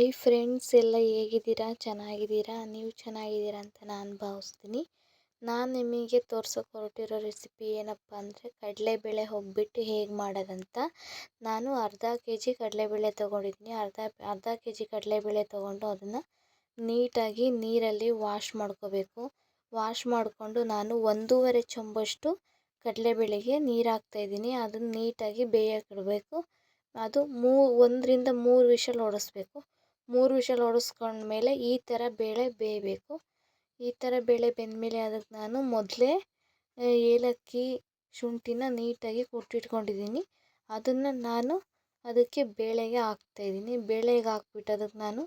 Hi friends ಎಲ್ಲ ಹೇಗಿದ್ದೀರಾ? ಚೆನ್ನಾಗಿದ್ದೀರಾ? ನೀವು ಚೆನ್ನಾಗಿದ್ದೀರಾ ಅಂತ ನಾನು ಭಾವಿಸ್ತೀನಿ. ನಾನು ನಿಮಗೆ ತೋರ್ಸೋಕೆ ಹೊರಟಿರೋ ರೆಸಿಪಿ ಏನಪ್ಪ ಅಂದರೆ ಕಡಲೆಬೇಳೆ ಒಬ್ಬಟ್ಟು ಹೇಗೆ ಮಾಡೋದಂತ. ನಾನು ಅರ್ಧ ಕೆ ಜಿ ಕಡಲೆಬೇಳೆ ತೊಗೊಂಡಿದ್ದೀನಿ. ಅರ್ಧ ಅರ್ಧ ಕೆ ಜಿ ಕಡಲೆಬೇಳೆ ತೊಗೊಂಡು ಅದನ್ನು ನೀಟಾಗಿ ನೀರಲ್ಲಿ ವಾಶ್ ಮಾಡ್ಕೋಬೇಕು. ವಾಶ್ ಮಾಡಿಕೊಂಡು ನಾನು ಒಂದೂವರೆ ಚೊಂಬಷ್ಟು ಕಡಲೆಬೇಳೆಗೆ ನೀರು ಹಾಕ್ತಾಯಿದ್ದೀನಿ ಅದನ್ನು ನೀಟಾಗಿ ಬೇಯಕ್ಕೆ ಇಡಬೇಕು. ಅದು ಮೂ, ಒಂದರಿಂದ ಮೂರು ವಿಷಲ್ ಹೊಡೆಸ್ಬೇಕು ಮೂರು ವಿಷಲ್ ಹೊಡೆಸ್ಕೊಂಡ್ಮೇಲೆ ಈ ಥರ ಬೇಳೆ ಬೇಯಬೇಕು. ಈ ಥರ ಬೇಳೆ ಬೆಂದಮೇಲೆ ಅದಕ್ಕೆ ನಾನು ಮೊದಲೇ ಏಲಕ್ಕಿ ಶುಂಠಿನ ನೀಟಾಗಿ ಕುಟ್ಟಿಟ್ಕೊಂಡಿದ್ದೀನಿ. ಅದನ್ನು ನಾನು ಅದಕ್ಕೆ ಬೇಳೆಗೆ ಹಾಕ್ತಾಯಿದ್ದೀನಿ ಬೇಳೆಗೆ ಹಾಕ್ಬಿಟ್ಟು ಅದಕ್ಕೆ ನಾನು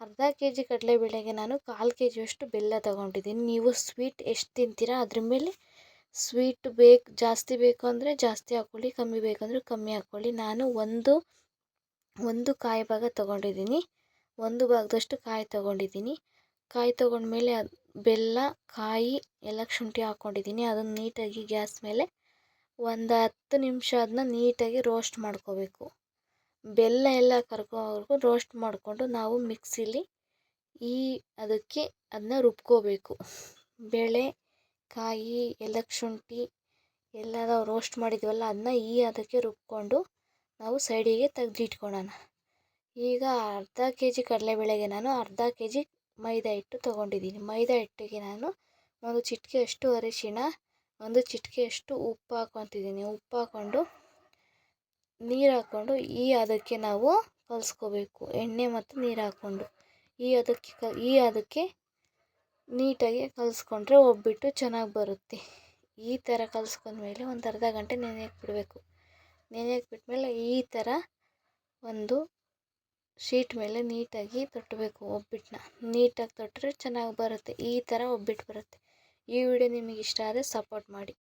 ಅರ್ಧ ಕೆ ಜಿ ಕಡಲೆಬೇಳೆಗೆ ನಾನು ಕಾಲು ಕೆ ಜಿಯಷ್ಟು ಬೆಲ್ಲ ತೊಗೊಂಡಿದ್ದೀನಿ. ನೀವು ಸ್ವೀಟ್ ಎಷ್ಟು ತಿಂತೀರಾ ಅದ್ರ ಮೇಲೆ ಸ್ವೀಟ್ ಬೇಕು, ಜಾಸ್ತಿ ಬೇಕು ಅಂದರೆ ಜಾಸ್ತಿ ಹಾಕ್ಕೊಳ್ಳಿ ಕಮ್ಮಿ ಬೇಕಂದರೆ ಕಮ್ಮಿ ಹಾಕ್ಕೊಳ್ಳಿ ನಾನು ಒಂದು ಒಂದು ಕಾಯಿ ಭಾಗ ತೊಗೊಂಡಿದ್ದೀನಿ. ಒಂದು ಭಾಗದಷ್ಟು ಕಾಯಿ ತೊಗೊಂಡಿದ್ದೀನಿ. ಕಾಯಿ ತೊಗೊಂಡ್ಮೇಲೆ ಅದು ಬೆಲ್ಲ, ಕಾಯಿ ಎಲ್ಲ ಶುಂಠಿ ಹಾಕ್ಕೊಂಡಿದ್ದೀನಿ ಅದನ್ನು ನೀಟಾಗಿ ಗ್ಯಾಸ್ ಮೇಲೆ ಒಂದು ಹತ್ತು ನಿಮಿಷ ಅದನ್ನ ನೀಟಾಗಿ ರೋಸ್ಟ್ ಮಾಡ್ಕೋಬೇಕು. ಬೆಲ್ಲ ಎಲ್ಲ ಕರ್ಗೋವರೆಗೂ ರೋಸ್ಟ್ ಮಾಡಿಕೊಂಡು ನಾವು ಮಿಕ್ಸಿಲಿ ಈ ಅದಕ್ಕೆ ಅದನ್ನ ರುಬ್ಕೋಬೇಕು. ಬೇಳೆ, ಕಾಯಿ ಎಲ್ಲ ಶುಂಠಿ ಎಲ್ಲ ರೋಸ್ಟ್ ಮಾಡಿದ್ವಲ್ಲ ಅದನ್ನ ಈ ಅದಕ್ಕೆ ರುಬ್ಕೊಂಡು ನಾವು ಸೈಡಿಗೆ ತೆಗ್ದಿಟ್ಕೊಳ್ಳೋಣ ಈಗ ಅರ್ಧ ಕೆ ಜಿ ಕಡಲೆಬೇಳೆಗೆ ನಾನು ಅರ್ಧ ಕೆ ಜಿ ಮೈದಾ ಹಿಟ್ಟು ತೊಗೊಂಡಿದ್ದೀನಿ. ಮೈದಾ ಹಿಟ್ಟಿಗೆ ನಾನು ಒಂದು ಚಿಟಿಕೆಯಷ್ಟು ಅರಿಶಿಣ, ಒಂದು ಚಿಟಿಕೆಯಷ್ಟು ಉಪ್ಪು ಹಾಕ್ಕೊತಿದ್ದೀನಿ. ಉಪ್ಪು ಹಾಕ್ಕೊಂಡು ನೀರು ಹಾಕ್ಕೊಂಡು ಈ ಅದಕ್ಕೆ ನಾವು ಕಲಿಸ್ಕೋಬೇಕು. ಎಣ್ಣೆ ಮತ್ತು ನೀರು ಹಾಕ್ಕೊಂಡು ಈ ಅದಕ್ಕೆ ಕ, ಈ ಅದಕ್ಕೆ ನೀಟಾಗಿ ಕಲಿಸ್ಕೊಂಡ್ರೆ ಒಬ್ಬಿಟ್ಟು ಚೆನ್ನಾಗಿ ಬರುತ್ತೆ. ಈ ಥರ ಕಲಿಸ್ಕೊಂಡ್ಮೇಲೆ ಒಂದು ಅರ್ಧ ಗಂಟೆ ನೆನೆಯಕ್ಕೆ ಬಿಡಬೇಕು. ನೆನೆಯಕ್ಕೆ ಬಿಟ್ಟಮೇಲೆ ಈ ಥರ ಒಂದು ಶೀಟ್ ಮೇಲೆ ನೀಟಾಗಿ ತೊಟ್ಟಬೇಕು ಒಬ್ಬಟ್ಟನ್ನ ನೀಟಾಗಿ ತೊಟ್ಟರೆ ಚೆನ್ನಾಗಿ ಬರುತ್ತೆ. ಈ ಥರ ಒಬ್ಬಟ್ಟು ಬರುತ್ತೆ. ಈ ವಿಡಿಯೋ ನಿಮಗೆ ಇಷ್ಟ ಆದರೆ ಸಪೋರ್ಟ್ ಮಾಡಿ.